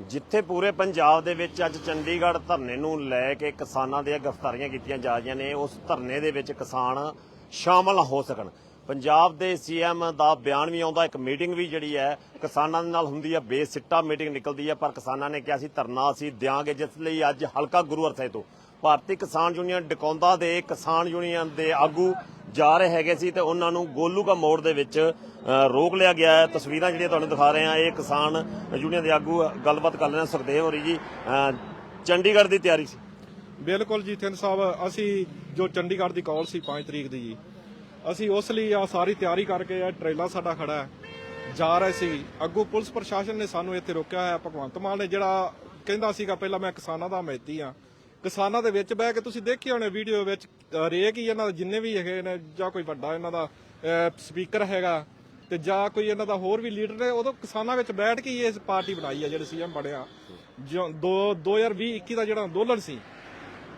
ਜਿੱਥੇ ਪੂਰੇ ਪੰਜਾਬ ਦੇ ਵਿੱਚ ਅੱਜ ਚੰਡੀਗੜ੍ਹ ਧਰਨੇ ਨੂੰ ਲੈ ਕੇ ਕਿਸਾਨਾਂ ਦੀਆਂ ਗ੍ਰਿਫਤਾਰੀਆਂ ਕੀਤੀਆਂ ਜਾ ਰਹੀਆਂ ਨੇ, ਉਸ ਧਰਨੇ ਦੇ ਵਿੱਚ ਕਿਸਾਨ ਸ਼ਾਮਲ ਹੋ ਸਕਣ। ਪੰਜਾਬ ਦੇ ਸੀਐਮ ਦਾ ਬਿਆਨ ਵੀ ਆਉਂਦਾ, ਇੱਕ ਮੀਟਿੰਗ ਵੀ ਜਿਹੜੀ ਹੈ, ਕਿਸਾਨਾਂ ਦੇ ਨਾਲ ਹੁੰਦੀ ਹੈ, ਬੇਸਿੱਟਾ ਮੀਟਿੰਗ ਨਿਕਲਦੀ ਹੈ, ਪਰ ਕਿਸਾਨਾਂ ਨੇ ਕਿਹਾ ਸੀ ਧਰਨਾ ਅਸੀਂ ਦਿਆਂਗੇ, ਜਿਸ ਲਈ ਅੱਜ ਹਲਕਾ ਗੁਰੂ ਅਰਸਾਏ ਤੋਂ ਭਾਰਤੀ ਕਿਸਾਨ ਯੂਨੀਅਨ ਡਕੌਂਦਾ ਦੇ ਕਿਸਾਨ ਯੂਨੀਅਨ ਦੇ ਆਗੂ ਜਾ ਰਹੇ ਹੈਗੇ ਸੀ ਤੇ ਉਹਨਾਂ ਨੂੰ ਗੋਲੂ ਕਾ ਮੋੜ ਦੇ ਵਿੱਚ ਰੋਕ ਲਿਆ ਗਿਆ ਹੈ। ਤਸਵੀਰਾਂ ਜਿਹੜੀਆਂ ਤੁਹਾਨੂੰ ਦਿਖਾ ਰਹੇ ਹਾਂ, ਇਹ ਕਿਸਾਨ ਯੂਨੀਅਨ ਦੇ ਆਗੂ ਗੱਲਬਾਤ ਕਰ ਰਹੇ ਨੇ ਸੁਖਦੇਵ ਹੋਰੀ ਜੀ। ਚੰਡੀਗੜ੍ਹ ਦੀ ਤਿਆਰੀ ਸੀ। ਬਿਲਕੁਲ ਜੀ ਥਿੰਦ ਸਾਹਿਬ, ਅਸੀਂ ਜੋ ਚੰਡੀਗੜ੍ਹ ਦੀ ਕਾਲ ਸੀ 5 ਤਰੀਕ ਦੀ ਜੀ, ਅਸੀਂ ਉਸ ਲਈ ਆ ਸਾਰੀ ਤਿਆਰੀ ਕਰਕੇ ਆ ਟ੍ਰੇਲਾ ਸਾਡਾ ਖੜਾ ਹੈ। ਜਾ ਰਹੇ ਸੀ। ਅੱਗੋਂ ਪੁਲਿਸ ਪ੍ਰਸ਼ਾਸਨ ਨੇ ਸਾਨੂੰ ਇੱਥੇ ਰੋਕਿਆ ਹੋਇਆ ਭਗਵੰਤ ਮਾਨ ਨੇ ਜਿਹੜਾ ਕਹਿੰਦਾ ਸੀਗਾ, ਪਹਿਲਾਂ ਮੈਂ ਕਿਸਾਨਾਂ ਦਾ ਮੈਤੀ ਆ ਕਿਸਾਨਾਂ ਦੇ ਵਿੱਚ ਬਹਿ ਕੇ ਤੁਸੀਂ ਦੇਖਿਆ ਹੋਣੇ ਵੀਡੀਓ ਵਿੱਚ ਰੇਕ ਹੀ ਇਹਨਾਂ ਦਾ, ਜਿੰਨੇ ਵੀ ਹੈਗੇ ਨੇ, ਜਾਂ ਕੋਈ ਵੱਡਾ ਇਹਨਾਂ ਦਾ ਸਪੀਕਰ ਹੈਗਾ, ਤੇ ਜਾਂ ਕੋਈ ਇਹਨਾਂ ਦਾ ਹੋਰ ਵੀ ਲੀਡਰ ਨੇ, ਉਦੋਂ ਕਿਸਾਨਾਂ ਵਿੱਚ ਬੈਠ ਕੇ ਹੀ ਇਸ ਪਾਰਟੀ ਬਣਾਈ ਆ, ਜਿਹੜੇ ਸੀਐਮ ਬਣਿਆ ਜੋ 2020 21 ਦਾ ਜਿਹੜਾ ਅੰਦੋਲਨ ਸੀ,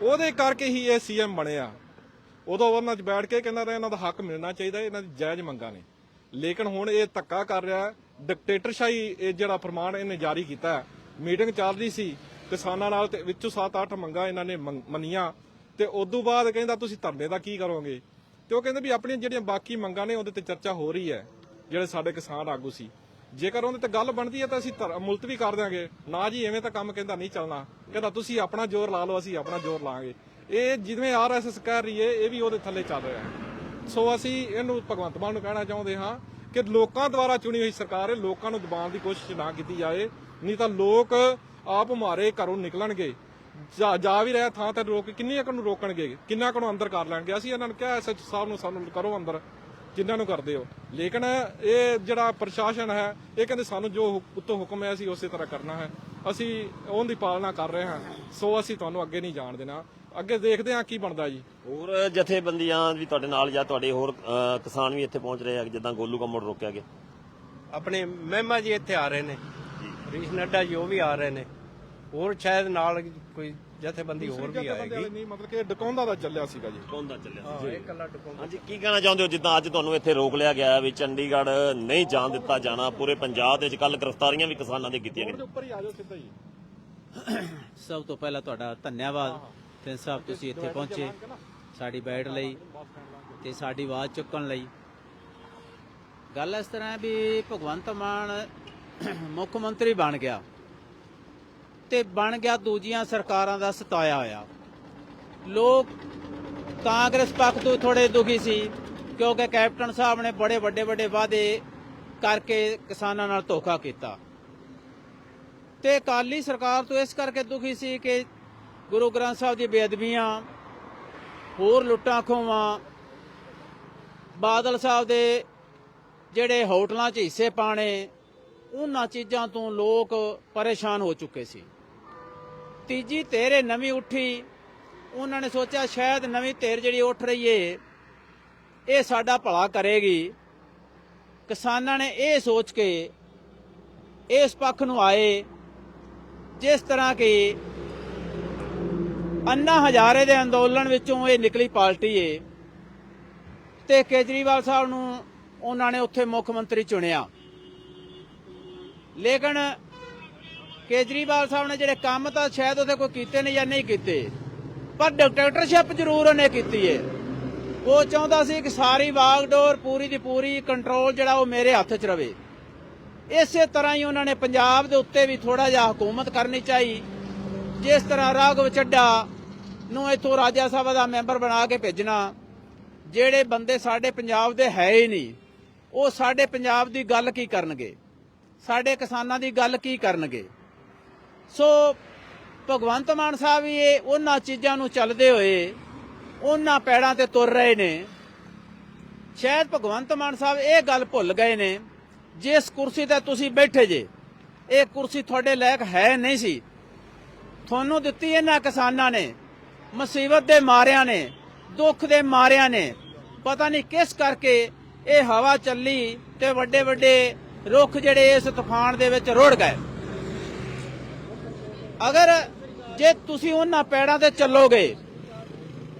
ਉਹਦੇ ਕਰਕੇ ਹੀ ਇਹ ਸੀਐਮ ਬਣਿਆ ਉਦੋਂ ਉਹਨਾਂ 'ਚ ਬੈਠ ਕੇ ਕਹਿੰਦਾ ਰਿਹਾ ਇਹਨਾਂ ਦਾ ਹੱਕ ਮਿਲਣਾ ਚਾਹੀਦਾ, ਇਹਨਾਂ ਦੀ ਜਾਇਜ਼ ਮੰਗਾਂ ਨੇ। ਲੇਕਿਨ ਹੁਣ ਇਹ ਧੱਕਾ ਕਰ ਰਿਹਾ ਡਿਕਟੇਟਰਸ਼ਾਹੀ ਇਹ ਜਿਹੜਾ ਫਰਮਾਨ ਇਹਨੇ ਜਾਰੀ ਕੀਤਾ। ਮੀਟਿੰਗ ਚੱਲ ਰਹੀ ਸੀ, ਕਿਸਾਨਾਂ ਨਾਲ ਤੇ ਵਿੱਚੋਂ 7-8 ਮੰਗਾਂ ਇਹਨਾਂ ਨੇ ਮੰਗ- ਮੰਨੀਆਂ। ਤੇ ਤੋਂ ਬਾਅਦ ਕਹਿੰਦਾ ਤੁਸੀਂ ਧਰਨੇ ਦਾ ਕੀ ਕਰੋਗੇ? ਤੇ ਉਹ ਕਹਿੰਦੇ ਵੀ ਆਪਣੀਆਂ ਜਿਹੜੀਆਂ ਬਾਕੀ ਮੰਗਾਂ ਨੇ ਉਹਦੇ ਤੇ ਚਰਚਾ ਹੋ ਰਹੀ ਹੈ, ਜਿਹੜੇ ਸਾਡੇ ਕਿਸਾਨ ਆਗੂ ਸੀ। ਜੇਕਰ ਉਹਦੇ ਤੇ ਗੱਲ ਬਣਦੀ ਹੈ ਤਾਂ ਅਸੀਂ ਮੁਲਤਵੀ ਕਰ ਦਿਆਂਗੇ। ਨਾ ਜੀ, ਐਵੇਂ ਤਾਂ ਕੰਮ ਕਹਿੰਦਾ ਨਹੀਂ ਚੱਲਣਾ। ਕਹਿੰਦਾ ਤੁਸੀਂ ਆਪਣਾ ਜ਼ੋਰ ਲਾ ਲਓ, ਅਸੀਂ ਆਪਣਾ ਜ਼ੋਰ ਲਾਂਗੇ। ਇਹ ਜਿਵੇਂ ਆਰਐਸਐਸ ਕਹਿ ਰਹੀ ਹੈ, ਇਹ ਵੀ ਉਹਦੇ ਥੱਲੇ ਚੱਲ ਰਿਹਾ ਸੋ ਅਸੀਂ ਇਹਨੂੰ ਭਗਵੰਤ ਮਾਨ ਨੂੰ ਕਹਿਣਾ ਚਾਹੁੰਦੇ ਹਾਂ ਕਿ ਲੋਕਾਂ ਦੁਆਰਾ ਚੁਣੀ ਹੋਈ ਸਰਕਾਰ ਹੈ, ਲੋਕਾਂ ਨੂੰ ਦਬਾਉਣ ਦੀ ਕੋਸ਼ਿਸ਼ ਨਾ ਕੀਤੀ ਜਾਏ, ਨਹੀਂ ਤਾਂ ਲੋਕ ਆਪ ਮਾਰੇ ਘਰੋਂ ਨਿਕਲਣਗੇ। ਜਾ ਜਾ ਵੀ ਰਿਹਾ ਥਾਂ ਤੇ ਰੋਕ ਕਿੰਨੀਆਂ ਕੁ ਨੂੰ ਰੋਕਣਗੇ? ਕਿੰਨਾ ਕੁ ਨੂੰ ਅੰਦਰ ਕਰ ਲੈਣਗੇ? ਅਸੀਂ ਇਹਨਾਂ ਨੂੰ ਕਿਹਾ ਐਸਐਚ ਸਾਹਿਬ ਨੂੰ ਸਾਨੂੰ ਕਰੋ ਅੰਦਰ ਜਿਨ੍ਹਾਂ ਨੂੰ ਕਰਦੇ ਹੋ। ਲੇਕਿਨ ਇਹ ਜਿਹੜਾ ਪ੍ਰਸ਼ਾਸਨ ਹੈ ਇਹ ਕਹਿੰਦੇ ਸਾਨੂੰ ਜੋ ਹੁ- ਉੱਤੋਂ ਹੁਕਮ ਹੈ ਅਸੀਂ ਉਸੇ ਤਰ੍ਹਾਂ ਕਰਨਾ ਹੈ। ਅਸੀਂ ਉਹਦੀ ਪਾਲਣਾ ਕਰ ਰਹੇ ਹਾਂ ਸੋ ਅਸੀਂ ਤੁਹਾਨੂੰ ਅੱਗੇ ਨਹੀਂ ਜਾਣ ਦੇਣਾ। ਅੱਗੇ ਦੇਖਦੇ ਹਾਂ ਕੀ ਬਣਦਾ ਜੀ। ਹੋਰ ਜਥੇਬੰਦੀਆਂ ਵੀ ਤੁਹਾਡੇ ਨਾਲ ਜਾਂ ਤੁਹਾਡੇ ਹੋਰ ਕਿਸਾਨ ਵੀ ਇੱਥੇ ਪਹੁੰਚ ਰਹੇ ਆ ਜਿੱਦਾਂ ਗੋਲੂ ਕਾ ਮੋੜ ਰੋਕਿਆ ਗਿਆ। ਆਪਣੇ ਮਹਿਮਾ ਜੀ ਇੱਥੇ ਆ ਰਹੇ ਨੇ। ਰੀਸ਼ ਨੱਡਾ ਜੀ ਉਹ ਵੀ ਆ ਰਹੇ ਨੇ। ਹੋਰ ਸ਼ਾਇਦ ਨਾਲ ਕੋਈ ਜਥੇਬੰਦੀ ਹੋਰ ਵੀ ਆਏਗੀ। ਨਹੀਂ ਮਤਲਬ ਕਿ ਡਕਾਉਂਦਾ ਦਾ ਚੱਲਿਆ ਸੀਗਾ ਜੀ। ਕੌਣ ਦਾ ਚੱਲਿਆ ਹਾਂ ਇਹ ਕੱਲਾ ਡਕੋ ਹਾਂਜੀ ਕੀ ਕਹਿਣਾ ਚਾਹੁੰਦੇ ਹੋ? ਜਿੱਦਾਂ ਅੱਜ ਤੁਹਾਨੂੰ ਇੱਥੇ ਰੋਕ ਲਿਆ ਗਿਆ ਹੈ ਵੀ ਚੰਡੀਗੜ੍ਹ ਨਹੀਂ ਜਾਣ ਦਿੱਤਾ ਜਾਣਾ ਪੂਰੇ ਪੰਜਾਬ ਦੇ ਵਿੱਚ ਕੱਲ ਗ੍ਰਿਫਤਾਰੀਆਂ ਵੀ ਕਿਸਾਨਾਂ ਦੀਆਂ ਕੀਤੀਆਂ ਗਈਆਂ। ਉੱਪਰ ਹੀ ਆ ਜਾਓ ਸਿੱਧਾ ਜੀ। ਸਭ ਤੋਂ ਪਹਿਲਾਂ ਤੁਹਾਡਾ ਧੰਨਵਾਦ। ਤਿੰਨ ਸਾਹਿਬ ਤੁਸੀਂ ਇੱਥੇ ਪਹੁੰਚੇ ਸਾਡੀ ਬੈਠ ਲਈ ਤੇ ਸਾਡੀ ਆਵਾਜ਼ ਚੁੱਕਣ ਲਈ। ਗੱਲ ਇਸ ਤਰ੍ਹਾਂ ਵੀ ਭਗਵੰਤ ਮਾਨ ਮੁੱਖ ਮੰਤਰੀ ਬਣ ਗਿਆ। ਤੇ ਬਣ ਗਿਆ ਦੂਜੀਆਂ ਸਰਕਾਰਾਂ ਦਾ ਸਤਾਇਆ ਹੋਇਆ। ਲੋਕ ਕਾਂਗਰਸ ਪੱਖ ਤੋਂ ਥੋੜੇ ਦੁਖੀ ਸੀ, ਕਿਉਂਕਿ ਕੈਪਟਨ ਸਾਹਿਬ ਨੇ ਬੜੇ ਵੱਡੇ ਵੱਡੇ ਵਾਅਦੇ ਕਰਕੇ ਕਿਸਾਨਾਂ ਨਾਲ ਧੋਖਾ ਕੀਤਾ। ਤੇ ਅਕਾਲੀ ਸਰਕਾਰ ਤੋਂ ਇਸ ਕਰਕੇ ਦੁਖੀ ਸੀ ਕਿ ਗੁਰੂ ਗ੍ਰੰਥ ਸਾਹਿਬ ਦੀ ਬੇਅਦਬੀਆਂ, ਹੋਰ ਲੁੱਟਾਂ ਖੋਵਾਂ ਬਾਦਲ ਸਾਹਿਬ ਦੇ ਜਿਹੜੇ ਹੋਟਲਾਂ 'ਚ ਹਿੱਸੇ ਪਾਣੇ ਉਹਨਾਂ ਚੀਜ਼ਾਂ ਤੋਂ ਲੋਕ ਪਰੇਸ਼ਾਨ ਹੋ ਚੁੱਕੇ ਸੀ। ਤੀਜੀ ਧਿਰ ਨਵੀਂ ਉੱਠੀ। ਉਹਨਾਂ ਨੇ ਸੋਚਿਆ ਸ਼ਾਇਦ ਨਵੀਂ ਧਿਰ ਜਿਹੜੀ ਉੱਠ ਰਹੀ ਏ, ਇਹ ਸਾਡਾ ਭਲਾ ਕਰੇਗੀ। ਕਿਸਾਨਾਂ ਨੇ ਇਹ ਸੋਚ ਕੇ ਇਸ ਪੱਖ ਨੂੰ ਆਏ, ਜਿਸ ਤਰ੍ਹਾਂ ਕਿ ਅੰਨਾ ਹਜ਼ਾਰੇ ਦੇ ਅੰਦੋਲਨ ਵਿੱਚੋਂ ਇਹ ਨਿਕਲੀ ਪਾਰਟੀ ਏ। ਤੇ ਕੇਜਰੀਵਾਲ ਸਾਹਿਬ ਨੂੰ ਉਹਨਾਂ ਨੇ ਉੱਥੇ ਮੁੱਖ ਮੰਤਰੀ ਚੁਣਿਆ। ਲੇਕਿਨ ਕੇਜਰੀਵਾਲ ਸਾਹਿਬ ਨੇ ਜਿਹੜੇ ਕੰਮ ਤਾਂ ਸ਼ਾਇਦ ਉਹਦੇ ਕੋਈ ਕੀਤੇ ਨੇ ਜਾਂ ਨਹੀਂ ਕੀਤੇ, ਪਰ ਡਿਕਟੇਟਰਸ਼ਿਪ ਜ਼ਰੂਰ ਉਹਨੇ ਕੀਤੀ ਏ। ਉਹ ਚਾਹੁੰਦਾ ਸੀ ਕਿ ਸਾਰੀ ਵਾਗਡੋਰ ਪੂਰੀ ਦੀ ਪੂਰੀ ਕੰਟਰੋਲ ਜਿਹੜਾ ਉਹ ਮੇਰੇ ਹੱਥ 'ਚ ਰਵੇ। ਇਸੇ ਤਰ੍ਹਾਂ ਹੀ ਉਹਨਾਂ ਨੇ ਪੰਜਾਬ ਦੇ ਉੱਤੇ ਵੀ ਥੋੜਾ ਜਿਹਾ ਹਕੂਮਤ ਕਰਨੀ ਚਾਹੀ। ਜਿਸ ਤਰ੍ਹਾਂ ਰਾਘਵ ਚੱਡਾ ਨੂੰ ਇਥੋਂ ਰਾਜਾ ਸਭਾ ਦਾ ਮੈਂਬਰ ਬਣਾ ਕੇ ਭੇਜਣਾ, ਜਿਹੜੇ ਬੰਦੇ ਸਾਡੇ ਪੰਜਾਬ ਦੇ ਹੈ ਹੀ ਨਹੀਂ, ਉਹ ਸਾਡੇ ਪੰਜਾਬ ਦੀ ਗੱਲ ਕੀ ਕਰਨਗੇ? ਸਾਡੇ ਕਿਸਾਨਾਂ ਦੀ ਗੱਲ ਕੀ ਕਰਨਗੇ? ਸੋ ਭਗਵੰਤ ਮਾਨ ਸਾਹਿਬ ਵੀ ਇਹ ਉਹਨਾਂ ਚੀਜ਼ਾਂ ਨੂੰ ਚੱਲਦੇ ਹੋਏ ਉਹਨਾਂ ਪੈੜਾਂ ਤੇ ਤੁਰ ਰਹੇ ਨੇ। ਸ਼ਾਇਦ ਭਗਵੰਤ ਮਾਨ ਸਾਹਿਬ ਇਹ ਗੱਲ ਭੁੱਲ ਗਏ ਨੇ, ਜਿਸ ਕੁਰਸੀ ਤੇ ਤੁਸੀਂ ਬੈਠੇ ਜੇ, ਇਹ ਕੁਰਸੀ ਤੁਹਾਡੇ ਲਾਇਕ ਹੈ ਨਹੀਂ ਸੀ। ਤੁਹਾਨੂੰ ਦਿੱਤੀ ਇਹਨਾਂ ਕਿਸਾਨਾਂ ਨੇ, ਮੁਸੀਬਤ ਦੇ ਮਾਰਿਆਂ ਨੇ, ਦੁੱਖ ਦੇ ਮਾਰਿਆਂ ਨੇ। ਪਤਾ ਨਹੀਂ ਕਿਸ ਕਰਕੇ ਇਹ ਹਵਾ ਚੱਲੀ ਤੇ ਵੱਡੇ ਵੱਡੇ ਰੁੱਖ ਜਿਹੜੇ ਇਸ ਤੂਫਾਨ ਦੇ ਵਿੱਚ ਰੁੜ ਗਏ। ਅਗਰ ਜੇ ਤੁਸੀਂ ਉਹਨਾਂ ਪੈੜਾਂ ਤੇ ਚੱਲੋਗੇ,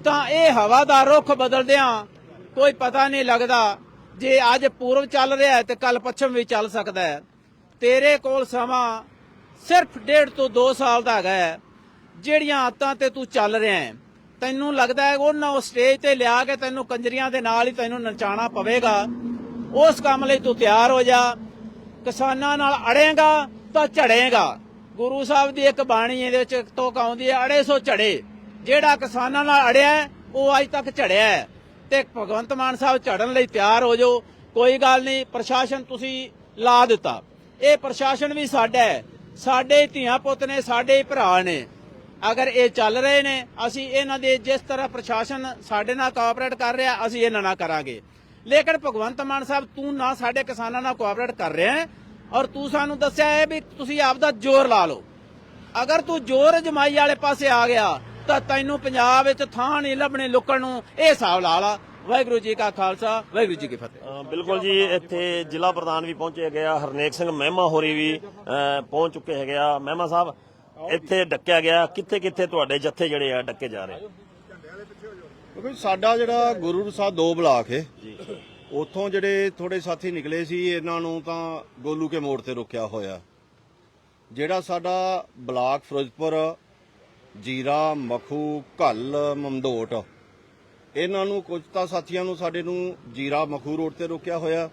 ਤਾਂ ਇਹ ਹਵਾ ਦਾ ਰੁੱਖ ਬਦਲਦਿਆਂ ਕੋਈ ਪਤਾ ਨਹੀਂ ਲੱਗਦਾ ਜੇ ਅੱਜ ਪੂਰਬ ਚੱਲ ਰਿਹਾ ਹੈ ਤੇ ਕੱਲ ਪੱਛਮ ਵੀ ਚੱਲ ਸਕਦਾ ਹੈ। ਤੇਰੇ ਕੋਲ ਸਮਾਂ ਸਿਰਫ ਡੇਢ ਤੋਂ 2 ਸਾਲ ਦਾ ਹੈਗਾ ਹੈ। ਜਿਹੜੀਆਂ ਆਦਤਾਂ ਤੇ ਤੂੰ ਚੱਲ ਰਿਹਾ ਹੈ, ਤੈਨੂੰ ਲੱਗਦਾ ਹੈ ਉਹਨਾਂ ਉਹ ਸਟੇਜ ਤੇ ਲਿਆ ਕੇ ਤੈਨੂੰ ਕੰਜਰੀਆਂ ਦੇ ਨਾਲ ਹੀ ਤੈਨੂੰ ਨਚਾਣਾ ਪਵੇਗਾ। ਉਸ ਕੰਮ ਲਈ ਤੂੰ ਤਿਆਰ ਹੋ ਜਾ। ਕਿਸਾਨਾਂ ਨਾਲ ਅੜੇਗਾ ਤਾਂ ਝੜੇਗਾ। ਗੁਰੂ ਸਾਹਿਬ ਦੀ ਇੱਕ ਬਾਣੀ ਇਹਦੇ ਵਿੱਚ ਤੋਕ ਆਉਂਦੀ ਹੈ, ਅੜੇ ਸੋ ਝੜੇ। ਜਿਹੜਾ ਕਿਸਾਨਾਂ ਨਾਲ ਅੜਿਆ ਉਹ ਅੱਜ ਤੱਕ ਝੜਿਆ ਹੈ। ਤੇ ਭਗਵੰਤ ਮਾਨ ਸਾਹਿਬ ਝੜਨ ਲਈ ਤਿਆਰ ਹੋ ਜਾਓ। ਕੋਈ ਗੱਲ ਨਹੀਂ, ਪ੍ਰਸ਼ਾਸਨ ਤੁਸੀਂ ਲਾ ਦਿੱਤਾ। ਇਹ ਪ੍ਰਸ਼ਾਸਨ ਵੀ ਸਾਡਾ ਹੈ। ਸਾਡੇ ਧੀਆਂ ਪੁੱਤ ਨੇ, ਸਾਡੇ ਭਰਾ ਨੇ। ਅਗਰ ਇਹ ਚੱਲ ਰਹੇ ਨੇ, ਅਸੀਂ ਇਹਨਾਂ ਦੇ ਜਿਸ ਤਰ੍ਹਾਂ ਪ੍ਰਸ਼ਾਸਨ ਸਾਡੇ ਨਾਲ ਕੋਆਪਰੇਟ ਕਰ ਰਿਹਾ, ਅਸੀਂ ਇਹਨਾਂ ਨਾਲ ਕਰਾਂਗੇ। ਲੇਕਿਨ ਭਗਵੰਤ ਮਾਨ ਸਾਹਿਬ, ਤੂੰ ਨਾ ਸਾਡੇ ਕਿਸਾਨਾਂ ਨਾਲ ਕੋਆਪਰੇਟ ਕਰ ਰਿਹਾ ਹੈ ਔਰ ਤੂੰ ਸਾਨੂੰ ਦੱਸਿਆ ਹੈ ਵੀ ਤੁਸੀਂ ਆਪਦਾ ਜ਼ੋਰ ਲਾ ਲਓ। ਅਗਰ ਤੂੰ ਜ਼ੋਰ ਜਮਾਈ ਵਾਲੇ ਪਾਸੇ ਆ ਗਿਆ ਤਾਂ ਤੈਨੂੰ ਪੰਜਾਬ ਵਿੱਚ ਥਾਂ ਨਹੀਂ ਲੱਭਣੇ ਲੁਕਣ ਨੂੰ। ਇਹ ਹਿਸਾਬ ਲਾ ਲਾ। ਵਾਹਿਗੁਰੂ ਜੀ ਕਾ ਖਾਲਸਾ ਵਾਹਿਗੁਰੂ ਜੀ ਕੀ ਫਤਿਹ। ਬਿਲਕੁਲ ਜੀ ਇੱਥੇ ਜ਼ਿਲ੍ਹਾ ਪ੍ਰਧਾਨ ਵੀ ਪਹੁੰਚੇ ਗਿਆ ਹਰਨੇਕ ਸਿੰਘ ਮਹਿਮਾ ਹੋਰੀ ਵੀ ਪਹੁੰਚ ਚੁੱਕੇ ਹੈਗੇ ਆ। ਮਹਿਮਾ ਸਾਹਿਬ ਇੱਥੇ ਡੱਕਿਆ ਗਿਆ। ਕਿੱਥੇ ਕਿੱਥੇ ਤੁਹਾਡੇ ਜੱਥੇ ਜਿਹੜੇ ਆ ਡੱਕੇ ਜਾ ਰਹੇ? ਕਿਉਂਕਿ ਸਾਡਾ ਜਿਹੜਾ ਗੁਰੂ ਸਾਹਿਬ ਦੋ ਬਲਾਕ ਹੈ ਉੱਥੋਂ ਜਿਹੜੇ ਥੋੜੇ ਸਾਥੀ ਨਿਕਲੇ ਸੀ, ਇਹਨਾਂ ਨੂੰ ਤਾਂ ਗੋਲੂ ਕੇ ਮੋੜ ਤੇ ਰੋਕਿਆ ਹੋਇਆ। ਜਿਹੜਾ ਸਾਡਾ ਬਲਾਕ ਫਿਰੋਜ਼ਪੁਰ, ਜੀਰਾ, ਮਖੂ, ਘੱਲ ਮਮਦੋਟ ਇਹਨਾਂ ਨੂੰ ਕੁਝ ਤਾਂ ਸਾਥੀਆਂ ਨੂੰ ਸਾਡੇ ਨੂੰ ਜੀਰਾ, ਮਖੂ ਰੋਡ ਤੇ ਰੋਕਿਆ ਹੋਇਆ।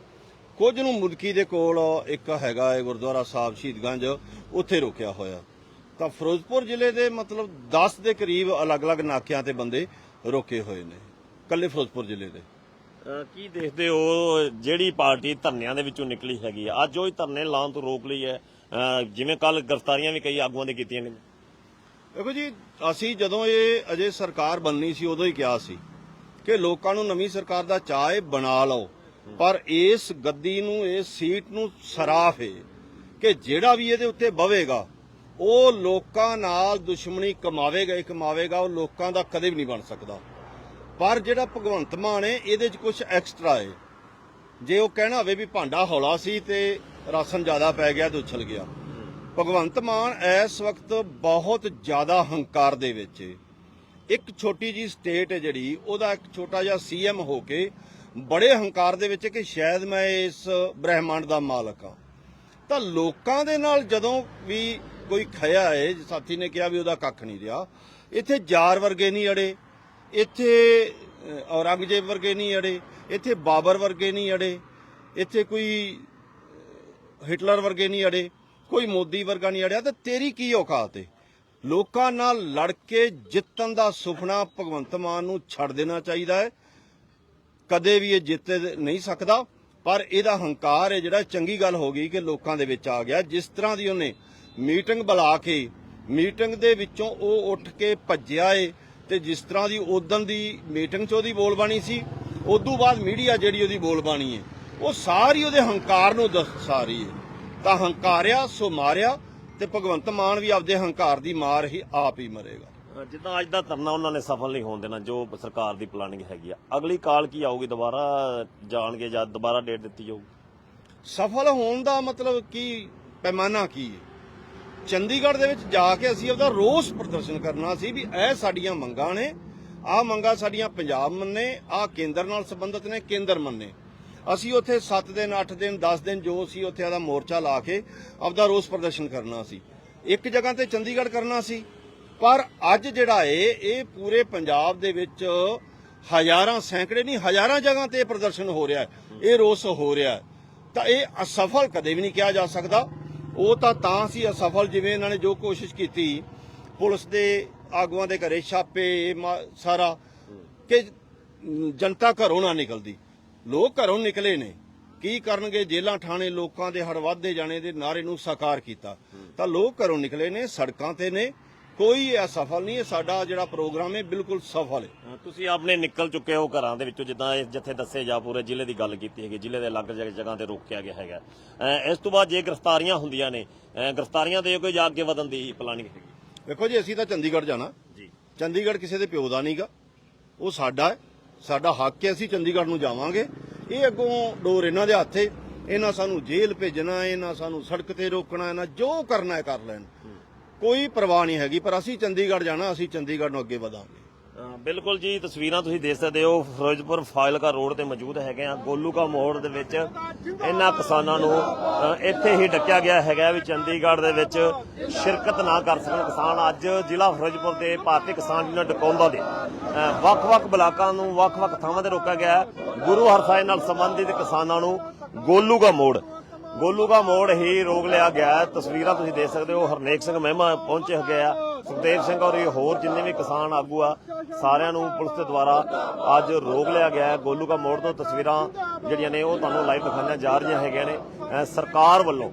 ਕੁਝ ਨੂੰ ਮੁਦਕੀ ਦੇ ਕੋਲ ਇੱਕ ਹੈਗਾ ਹੈ ਗੁਰਦੁਆਰਾ ਸਾਹਿਬ ਸ਼ਹੀਦਗੰਜ, ਉੱਥੇ ਰੋਕਿਆ ਹੋਇਆ। ਤਾਂ ਫਿਰੋਜ਼ਪੁਰ ਜ਼ਿਲ੍ਹੇ ਦੇ ਮਤਲਬ 10 ਦੇ ਕਰੀਬ ਅਲੱਗ-ਅਲੱਗ ਨਾਕਿਆਂ ਤੇ ਬੰਦੇ ਰੋਕੇ ਹੋਏ ਨੇ ਕੱਲੇ ਫਿਰੋਜ਼ਪੁਰ ਜ਼ਿਲ੍ਹੇ ਦੇ। ਕੀ ਦੇਖਦੇ ਹੋ ਜਿਹੜੀ ਪਾਰਟੀ ਧਰਨਿਆਂ ਦੇ ਵਿੱਚੋਂ ਨਿਕਲੀ ਹੈਗੀ ਆ? ਅੱਜ ਉਹ ਹੀ ਧਰਨੇ ਲਾਉਣ ਤੋਂ ਰੋਕ ਲਈ ਹੈ। ਜਿਵੇਂ ਕੱਲ ਗ੍ਰਿਫਤਾਰੀਆਂ ਵੀ ਕਈ ਆਗੂਆਂ ਦੇ ਕੀਤੀਆਂ ਨੇ ਦੇਖੋ ਜੀ, ਅਸੀਂ ਜਦੋਂ ਇਹ ਅਜੇ ਸਰਕਾਰ ਬਣਨੀ ਸੀ, ਉਦੋਂ ਹੀ ਕਿਹਾ ਸੀ ਕਿ ਲੋਕਾਂ ਨੂੰ ਨਵੀਂ ਸਰਕਾਰ ਦਾ ਚਾਅ ਬਣਾ ਲਓ। ਪਰ ਇਸ ਗੱਦੀ ਨੂੰ, ਇਸ ਸੀਟ ਨੂੰ ਸਰਾਫ ਹੈ ਕਿ ਜਿਹੜਾ ਵੀ ਇਹਦੇ ਉੱਤੇ ਬਵੇਗਾ, ਉਹ ਲੋਕਾਂ ਨਾਲ ਦੁਸ਼ਮਣੀ ਕਮਾਵੇਗਾ ਹੀ ਕਮਾਵੇਗਾ, ਉਹ ਲੋਕਾਂ ਦਾ ਕਦੇ ਵੀ ਨਹੀਂ ਬਣ ਸਕਦਾ। ਪਰ ਜਿਹੜਾ ਭਗਵੰਤ ਮਾਨ ਹੈ, ਇਹਦੇ 'ਚ ਕੁਝ ਐਕਸਟਰਾ ਹੈ। ਜੇ ਉਹ ਕਹਿਣਾ ਹੋਵੇ ਵੀ ਭਾਂਡਾ ਹੌਲਾ ਸੀ ਤੇ ਰਾਸ਼ਨ ਜ਼ਿਆਦਾ ਪੈ ਗਿਆ ਤੇ ਉਛਲ ਗਿਆ। ਭਗਵੰਤ ਮਾਨ ਇਸ ਵਕਤ ਬਹੁਤ ਜ਼ਿਆਦਾ ਹੰਕਾਰ ਦੇ ਵਿੱਚ ਹੈ। ਇੱਕ ਛੋਟੀ ਜੀ ਸਟੇਟ ਹੈ ਜਿਹੜੀ, ਉਹਦਾ ਇੱਕ ਛੋਟਾ ਜਿਹਾ ਸੀਐਮ ਹੋ ਕੇ ਬੜੇ ਹੰਕਾਰ ਦੇ ਵਿੱਚ ਕਿ ਸ਼ਾਇਦ ਮੈਂ ਇਸ ਬ੍ਰਹਿਮੰਡ ਦਾ ਮਾਲਕ ਹਾਂ। ਤਾਂ ਲੋਕਾਂ ਦੇ ਨਾਲ ਜਦੋਂ ਵੀ ਕੋਈ ਖਿਆ ਹੈ, ਸਾਥੀ ਨੇ ਕਿਹਾ ਵੀ ਉਹਦਾ ਕੱਖ ਨਹੀਂ ਰਿਹਾ, ਇੱਥੇ ਜਾਰ ਵਰਗੇ ਨਹੀਂ ਅੜੇ। ਇੱਥੇ ਔਰੰਗਜ਼ੇਬ ਵਰਗੇ ਨਹੀਂ ਅੜੇ, ਇੱਥੇ ਬਾਬਰ ਵਰਗੇ ਨਹੀਂ ਅੜੇ, ਇੱਥੇ ਕੋਈ ਹਿਟਲਰ ਵਰਗੇ ਨਹੀਂ ਅੜੇ, ਕੋਈ ਮੋਦੀ ਵਰਗਾ ਨਹੀਂ ਅੜਿਆ, ਤਾਂ ਤੇਰੀ ਕੀ ਔਕਾਤ ਏ? ਲੋਕਾਂ ਨਾਲ ਲੜ ਕੇ ਜਿੱਤਣ ਦਾ ਸੁਪਨਾ ਭਗਵੰਤ ਮਾਨ ਨੂੰ ਛੱਡ ਦੇਣਾ ਚਾਹੀਦਾ ਹੈ। ਕਦੇ ਵੀ ਇਹ ਜਿੱਤ ਨਹੀਂ ਸਕਦਾ, ਪਰ ਇਹਦਾ ਹੰਕਾਰ ਹੈ ਜਿਹੜਾ ਚੰਗੀ ਗੱਲ ਹੋ ਗਈ ਕਿ ਲੋਕਾਂ ਦੇ ਵਿੱਚ ਆ ਗਿਆ। ਜਿਸ ਤਰ੍ਹਾਂ ਦੀ ਉਹਨੇ ਮੀਟਿੰਗ ਬੁਲਾ ਕੇ, ਮੀਟਿੰਗ ਦੇ ਵਿੱਚੋਂ ਉਹ ਉੱਠ ਕੇ ਭੱਜਿਆ ਏ ਤੇ ਜਿਸ ਤਰ੍ਹਾਂ ਦੀ ਉਦੋਂ ਦੀ ਮੀਟਿੰਗ 'ਚ ਉਹਦੀ ਬੋਲਬਾਣੀ ਸੀ ਉਦੋਂ ਬਾਅਦ ਮੀਡੀਆ ਜਿਹੜੀ ਉਹਦੀ ਬੋਲਬਾਣੀ ਹੈ ਉਹ ਸਾਰੀ ਉਹਦੇ ਹੰਕਾਰ ਨੂੰ ਦਰਸਾ ਰਹੀ ਹੈ। ਤਾਂ ਹੰਕਾਰਿਆ ਸੋ ਮਾਰਿਆ ਤੇ ਭਗਵੰਤ ਮਾਨ ਵੀ ਆਪਦੇ ਹੰਕਾਰ ਦੀ ਮਾਰ ਹੀ ਆਪ ਹੀ ਮਰੇਗਾ। ਜਿੱਦਾਂ ਅੱਜ ਦਾ ਧਰਨਾ ਉਹਨਾਂ ਨੇ ਸਫਲ ਨਹੀਂ ਹੋਣ ਦੇਣਾ ਜੋ ਸਰਕਾਰ ਦੀ ਪਲਾਨਿੰਗ ਹੈਗੀ ਆ। ਅਗਲੀ ਕਾਲ ਕੀ ਆਊਗੀ? ਦੁਬਾਰਾ ਜਾਣਗੇ ਜਾਂ ਦੁਬਾਰਾ ਡੇਟ ਦਿੱਤੀ ਜਾਊਗੀ? ਸਫਲ ਹੋਣ ਦਾ ਮਤਲਬ ਕੀ ਪੈਮਾਨਾ ਕੀ ਹੈ? ਚੰਡੀਗੜ੍ਹ ਦੇ ਵਿੱਚ ਜਾ ਕੇ ਅਸੀਂ ਆਪਦਾ ਰੋਸ ਪ੍ਰਦਰਸ਼ਨ ਕਰਨਾ ਸੀ ਵੀ ਇਹ ਸਾਡੀਆਂ ਮੰਗਾਂ ਨੇ, ਆਹ ਮੰਗਾਂ ਸਾਡੀਆਂ ਪੰਜਾਬ ਮੰਨੇ, ਆਹ ਕੇਂਦਰ ਨਾਲ ਸੰਬੰਧਿਤ ਨੇ, ਕੇਂਦਰ ਮੰਨੇ। ਅਸੀਂ ਉੱਥੇ 7 ਦਿਨ 8 ਦਿਨ 10 ਦਿਨ ਜੋ ਸੀ ਉੱਥੇ ਆਦਾ ਮੋਰਚਾ ਲਾ ਕੇ ਆਪਦਾ ਰੋਸ ਪ੍ਰਦਰਸ਼ਨ ਕਰਨਾ ਸੀ। ਇੱਕ ਜਗ੍ਹਾ ਤੇ ਚੰਡੀਗੜ੍ਹ ਕਰਨਾ ਸੀ। ਪਰ ਅੱਜ ਜਿਹੜਾ ਏ, ਇਹ ਪੂਰੇ ਪੰਜਾਬ ਦੇ ਵਿੱਚ ਹਜ਼ਾਰਾਂ ਸੈਂਕੜੇ ਨਹੀਂ, ਹਜ਼ਾਰਾਂ ਜਗ੍ਹਾ ਤੇ ਇਹ ਪ੍ਰਦਰਸ਼ਨ ਹੋ ਰਿਹਾ ਹੈ। ਇਹ ਰੋਸ ਹੋ ਰਿਹਾ ਹੈ। ਤਾਂ ਇਹ ਅਸਫਲ ਕਦੇ ਵੀ ਨਹੀਂ ਕਿਹਾ ਜਾ ਸਕਦਾ। ਉਹ ਤਾਂ ਤਾਂ ਸੀ ਅਸਫਲ ਜਿਵੇਂ ਇਹਨਾਂ ਨੇ ਜੋ ਕੋਸ਼ਿਸ਼ ਕੀਤੀ, ਪੁਲਿਸ ਦੇ ਆਗੂਆਂ ਦੇ ਘਰੇ ਛਾਪੇ ਮਾ- ਸਾਰਾ, ਕਿ ਜਨਤਾ ਘਰੋਂ ਨਾ ਨਿਕਲਦੀ। ਲੋਕ ਘਰੋਂ ਨਿਕਲੇ ਨੇ। ਕੀ ਕਰਨਗੇ? ਜੇਲਾਂ ਠਾਣੇ ਲੋਕਾਂ ਦੇ ਹੜ ਵੱਧਦੇ ਜਾਣੇ ਦੇ ਨਾਰੇ ਨੂੰ ਸਾਕਾਰ ਕੀਤਾ। ਤਾਂ ਲੋਕ ਘਰੋਂ ਨਿਕਲੇ ਨੇ, ਸੜਕਾਂ ਤੇ ਨੇ। ਕੋਈ ਅਸਫਲ ਨਹੀਂ ਹੈ ਸਾਡਾ ਜਿਹੜਾ ਪ੍ਰੋਗਰਾਮ ਹੈ ਬਿਲਕੁਲ ਸਫਲ ਹੈ। ਤੁਸੀਂ ਆਪਣੇ ਨਿਕਲ ਚੁੱਕੇ ਹੋ ਘਰਾਂ ਦੇ ਵਿੱਚੋਂ ਜਿੱਦਾਂ ਇਹ ਜਿੱਥੇ ਦੱਸੇ ਜਾ ਪੂਰੇ ਜ਼ਿਲ੍ਹੇ ਦੀ ਗੱਲ ਕੀਤੀ ਹੈਗੀ ਜ਼ਿਲ੍ਹੇ ਦੇ ਅਲੱਗ ਜਗ੍ਹਾ ਜਗ੍ਹਾ ਤੇ ਰੋਕਿਆ ਗਿਆ ਹੈਗਾ। ਇਸ ਤੋਂ ਬਾਅਦ ਜੇ ਗ੍ਰਿਫਤਾਰੀਆਂ ਹੁੰਦੀਆਂ ਨੇ ਗ੍ਰਿਫਤਾਰੀਆਂ ਦੇ ਕੋਈ ਜਾ ਅੱਗੇ ਵਧਣ ਦੀ ਪਲਾਨਿੰਗ ਹੈਗੀ। ਵੇਖੋ ਜੀ ਅਸੀਂ ਤਾਂ ਚੰਡੀਗੜ੍ਹ ਜਾਣਾ। ਜੀ। ਚੰਡੀਗੜ੍ਹ ਕਿਸੇ ਦੇ ਪਿਓ ਦਾ ਨਹੀਂਗਾ ਉਹ ਸਾਡਾ ਹੈ। ਸਾਡਾ ਹੱਕ ਹੈ ਅਸੀਂ ਚੰਡੀਗੜ੍ਹ ਨੂੰ ਜਾਵਾਂਗੇ। ਇਹ ਅੱਗੋਂ ਡੋਰ ਇਹਨਾਂ ਦੇ ਹੱਥੇ ਇਹਨਾਂ ਸਾਨੂੰ ਜੇਲ੍ਹ ਭੇਜਣਾ ਇਹਨਾਂ ਸਾਨੂੰ ਸੜਕ ਤੇ ਰੋਕਣਾ ਇਹਨਾਂ ਜੋ ਕਰਨਾ ਹੈ ਕਰ ਲੈਣ। ਕੋਈ ਪਰਵਾਹ ਨਹੀਂ ਹੈਗੀ, ਪਰ ਅਸੀਂ ਚੰਡੀਗੜ੍ਹ ਜਾਣਾ, ਅਸੀਂ ਚੰਡੀਗੜ੍ਹ ਨੂੰ ਅੱਗੇ ਵਧਾਂਗੇ ਬਿਲਕੁਲ ਜੀ, ਤਸਵੀਰਾਂ ਤੁਸੀਂ ਦੇਖ ਸਕਦੇ ਹੋ, ਫਿਰੋਜ਼ਪੁਰ ਫਾਇਲਕਾ ਰੋਡ ਤੇ ਮੌਜੂਦ ਹੈਗੇ ਆ, ਗੋਲੂਕਾ ਮੋੜ ਦੇ ਵਿੱਚ ਇਹਨਾਂ ਕਿਸਾਨਾਂ ਨੂੰ ਇੱਥੇ ਹੀ ਡੱਕਿਆ ਗਿਆ ਹੈਗਾ ਵੀ ਚੰਡੀਗੜ੍ਹ ਦੇ ਵਿੱਚ ਸ਼ਿਰਕਤ ਨਾ ਕਰ ਸਕਣ ਕਿਸਾਨ ਅੱਜ ਜ਼ਿਲ੍ਹਾ ਫਿਰੋਜ਼ਪੁਰ ਦੇ ਭਾਰਤੀ ਕਿਸਾਨ ਯੂਨੀਅਨ ਡਕੌਂਦਾ ਦੇ ਵੱਖ-ਵੱਖ ਬਲਾਕਾਂ ਨੂੰ ਵੱਖ-ਵੱਖ ਥਾਵਾਂ ਤੇ ਰੋਕਿਆ ਗਿਆ ਹੈ। ਗੁਰੂ ਹਰਸਾਏ ਨਾਲ ਸੰਬੰਧਿਤ ਕਿਸਾਨਾਂ ਨੂੰ ਗੋਲੂਕਾ ਮੋੜ ਗੋਲੂਗਾ ਮੋੜ ਹੀ ਰੋਕ ਲਿਆ ਗਿਆ ਤਸਵੀਰਾਂ ਤੁਸੀਂ ਦੇਖ ਸਕਦੇ ਹੋ। ਹਰਨੇਕ ਸਿੰਘ ਮਹਿਮਾ ਪਹੁੰਚੇ ਹੈਗੇ ਆ। ਸੁਖਦੇਵ ਸਿੰਘ ਔਰ ਇਹ ਹੋਰ ਜਿੰਨੇ ਵੀ ਕਿਸਾਨ ਆਗੂ ਆ, ਸਾਰਿਆਂ ਨੂੰ ਪੁਲਿਸ ਦੇ ਦੁਆਰਾ ਅੱਜ ਰੋਕ ਲਿਆ ਗਿਆ ਹੈ। ਗੋਲੂਗਾ ਮੋੜ ਤੋਂ ਤਸਵੀਰਾਂ ਜਿਹੜੀਆਂ ਨੇ, ਉਹ ਤੁਹਾਨੂੰ ਲਾਈਵ ਦਿਖਾਈਆਂ ਜਾ ਰਹੀਆਂ ਹੈਗੀਆਂ ਨੇ। ਸਰਕਾਰ ਵੱਲੋਂ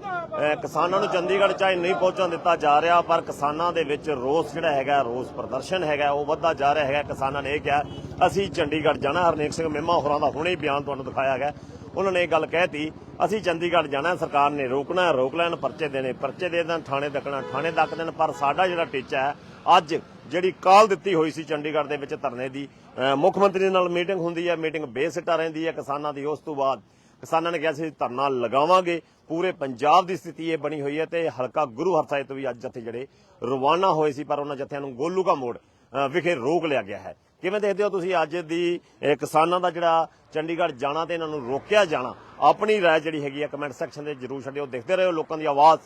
ਕਿਸਾਨਾਂ ਨੂੰ ਚੰਡੀਗੜ੍ਹ ਚਾਹੇ ਨਹੀਂ ਪਹੁੰਚਣ ਦਿੱਤਾ ਜਾ ਰਿਹਾ, ਪਰ ਕਿਸਾਨਾਂ ਦੇ ਵਿੱਚ ਰੋਸ ਜਿਹੜਾ ਹੈਗਾ, ਰੋਸ ਪ੍ਰਦਰਸ਼ਨ ਹੈਗਾ, ਉਹ ਵੱਧਦਾ ਜਾ ਰਿਹਾ ਹੈਗਾ। ਕਿਸਾਨਾਂ ਨੇ ਇਹ ਕਿਹਾ, ਅਸੀਂ ਚੰਡੀਗੜ੍ਹ ਜਾਣਾ। ਹਰਨੇਕ ਸਿੰਘ ਮਹਿਮਾ ਹੋਰਾਂ ਦਾ ਹੁਣੇ ਬਿਆਨ ਤੁਹਾਨੂੰ ਦਿਖਾਇਆ ਗਿਆ। ਉਹਨਾਂ ਨੇ ਇਹ ਗੱਲ ਕਹਿਤੀ ਅਸੀਂ ਚੰਡੀਗੜ੍ਹ ਜਾਣਾ, ਸਰਕਾਰ ਨੇ ਰੋਕਣਾ, ਰੋਕ ਲੈਣ, ਪਰਚੇ ਦੇਣੇ, ਪਰਚੇ ਦੇ ਦੇਣ, ਥਾਣੇ ਡੱਕਣਾ ਥਾਣੇ ਡੱਕ ਦੇਣ, ਪਰ ਸਾਡਾ ਜਿਹੜਾ ਟੀਚਾ ਹੈ, ਅੱਜ ਜਿਹੜੀ ਕਾਲ ਦਿੱਤੀ ਹੋਈ ਸੀ ਚੰਡੀਗੜ੍ਹ ਦੇ ਵਿੱਚ ਧਰਨੇ ਦੀ ਮੁੱਖ ਮੰਤਰੀ ਨਾਲ ਮੀਟਿੰਗ ਹੁੰਦੀ ਹੈ, ਮੀਟਿੰਗ ਬੇਸਿੱਟਾ ਰਹਿੰਦੀ ਹੈ ਕਿਸਾਨਾਂ ਦੀ, ਉਸ ਤੋਂ ਬਾਅਦ ਕਿਸਾਨਾਂ ਨੇ ਕਿਹਾ ਸੀ ਧਰਨਾ ਲਗਾਵਾਂਗੇ, ਪੂਰੇ ਪੰਜਾਬ ਦੀ ਸਥਿਤੀ ਇਹ ਬਣੀ ਹੋਈ ਹੈ ਤੇ ਹਲਕਾ ਗੁਰੂ ਹਰਸਾਏ ਤੋਂ ਵੀ ਅੱਜ ਜਥੇ ਜਿਹੜੇ ਰਵਾਨਾ ਹੋਏ ਸੀ, ਪਰ ਉਹਨਾਂ ਜਥਿਆਂ ਨੂੰ ਗੋਲੂਕਾ ਮੋੜ ਵਿਖੇ ਰੋਕ ਲਿਆ ਗਿਆ ਹੈ। ਕਿਵੇਂ ਦੇਖਦੇ ਹੋ ਤੁਸੀਂ ਅੱਜ ਦੀ ਕਿਸਾਨਾਂ ਦਾ ਜਿਹੜਾ ਚੰਡੀਗੜ੍ਹ ਜਾਣਾ ਤੇ ਇਹਨਾਂ ਨੂੰ ਰੋਕਿਆ ਜਾਣਾ? ਆਪਣੀ ਰਾਏ ਜਿਹੜੀ ਹੈਗੀ ਆ ਕਮੈਂਟ ਸੈਕਸ਼ਨ ਦੇ ਜਰੂਰ ਛੱਡਿਓ। ਦੇਖਦੇ ਰਹੋ ਲੋਕਾਂ ਦੀ ਆਵਾਜ਼,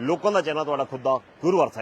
ਲੋਕਾਂ ਦਾ ਚੈਨਲ ਤੁਹਾਡਾ ਖੁਦ ਦਾ ਗੁਰੂ ਹਰਸਾਏ